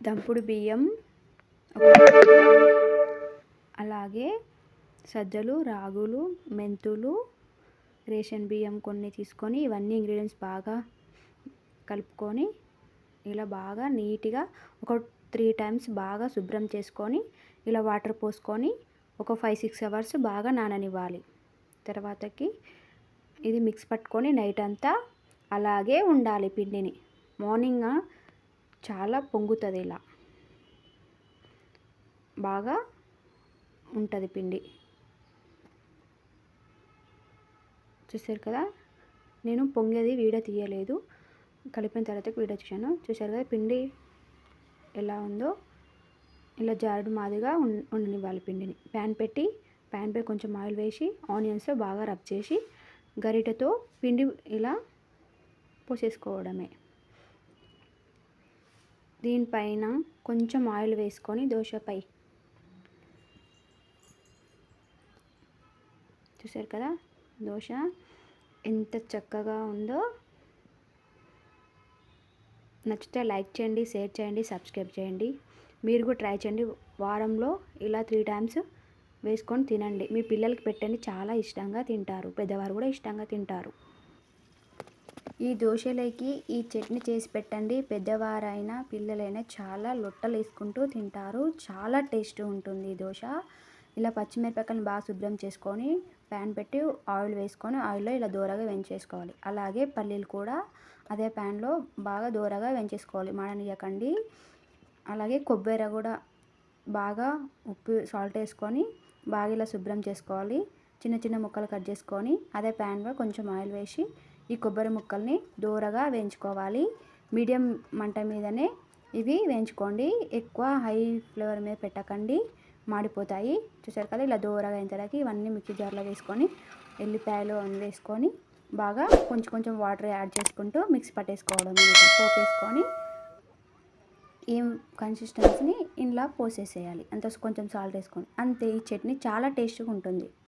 దంపుడు బియ్యం అలాగే సజ్జలు రాగులు మెంతులు రేషన్ బియ్యం కొన్ని తీసుకొని ఇవన్నీ ఇంగ్రీడియంట్స్ బాగా కలుపుకొని ఇలా బాగా నీట్గా ఒక త్రీ టైమ్స్ బాగా శుభ్రం చేసుకొని ఇలా వాటర్ పోసుకొని ఒక ఫైవ్ సిక్స్ అవర్స్ బాగా నాననివ్వాలి. తర్వాతకి ఇది మిక్స్ పట్టుకొని నైట్ అంతా అలాగే ఉండాలి పిండిని. మార్నింగ్ చాలా పొంగుతుంది ఇలా. బాగా ఉంటుంది పిండి. చూసారు కదా? నేను పొంగేది వీడియో తీయలేదు. కలిపిన తర్వాత వీడియో చూశాను చూసారు కదా పిండి ఎలా ఉందో? ఇలా జారుడు మాదిగా ఉండనివ్వాలి పిండిని. ప్యాన్ పెట్టి ప్యాన్పై కొంచెం ఆయిల్ వేసి ఆనియన్స్ బాగా రబ్ చేసి గరిటెతో పిండి ఇలా పోసేసుకోవడమే. దీనిపైన కొంచెం ఆయిల్ వేసుకొని దోశపై చూసారు కదా? దోశ ఎంత చక్కగా ఉందో. నచ్చితే లైక్ చేయండి షేర్ చేయండి సబ్స్క్రైబ్ చేయండి. మీరు కూడా ట్రై చేయండి. వారంలో ఇలా త్రీ టైమ్స్ వేసుకొని తినండి. మీ పిల్లలకి పెట్టండి. చాలా ఇష్టంగా తింటారు. పెద్దవారు కూడా ఇష్టంగా తింటారు. ఈ దోశలోకి ఈ చట్నీ చేసి పెట్టండి. పెద్దవారైనా పిల్లలైనా చాలా లొట్టలు వేసుకుంటూ తింటారు. చాలా టేస్ట్ ఉంటుంది ఈ దోశ. ఇలా పచ్చిమిరపకాయలను బాగా శుభ్రం చేసుకొని ప్యాన్ పెట్టి ఆయిల్ వేసుకొని ఆయిల్లో ఇలా దూరగా వేయించేసుకోవాలి. అలాగే పల్లీలు కూడా అదే ప్యాన్లో బాగా దూరగా వేయించేసుకోవాలి. మాడనియకండి. అలాగే కొబ్బరి కూడా బాగా ఉప్పు సాల్ట్ వేసుకొని బాగా ఇలా శుభ్రం చేసుకోవాలి. చిన్న చిన్న ముక్కలు కట్ చేసుకొని అదే ప్యాన్లో కొంచెం ఆయిల్ వేసి ఈ కొబ్బరి ముక్కల్ని దూరగా వేయించుకోవాలి. మీడియం మంట మీదనే ఇవి వేయించుకోండి. ఎక్కువ హై ఫ్లేవర్ మీద పెట్టకండి. మాడిపోతాయి. చూసారు కదా ఇలా దూరగా అయిన తర్వాత ఇవన్నీ మిక్సీ జార్లో వేసుకొని ఎల్లిపాయలు అన్నీ వేసుకొని బాగా కొంచెం కొంచెం వాటర్ యాడ్ చేసుకుంటూ మిక్సీ పట్టేసుకోవడం పోపు వేసుకొని ఈ కన్సిస్టెన్సీని ఇలా పోసేసేయాలి. అంత కొంచెం సాల్ట్ వేసుకొని. అంతే ఈ చట్నీ చాలా టేస్ట్గా ఉంటుంది.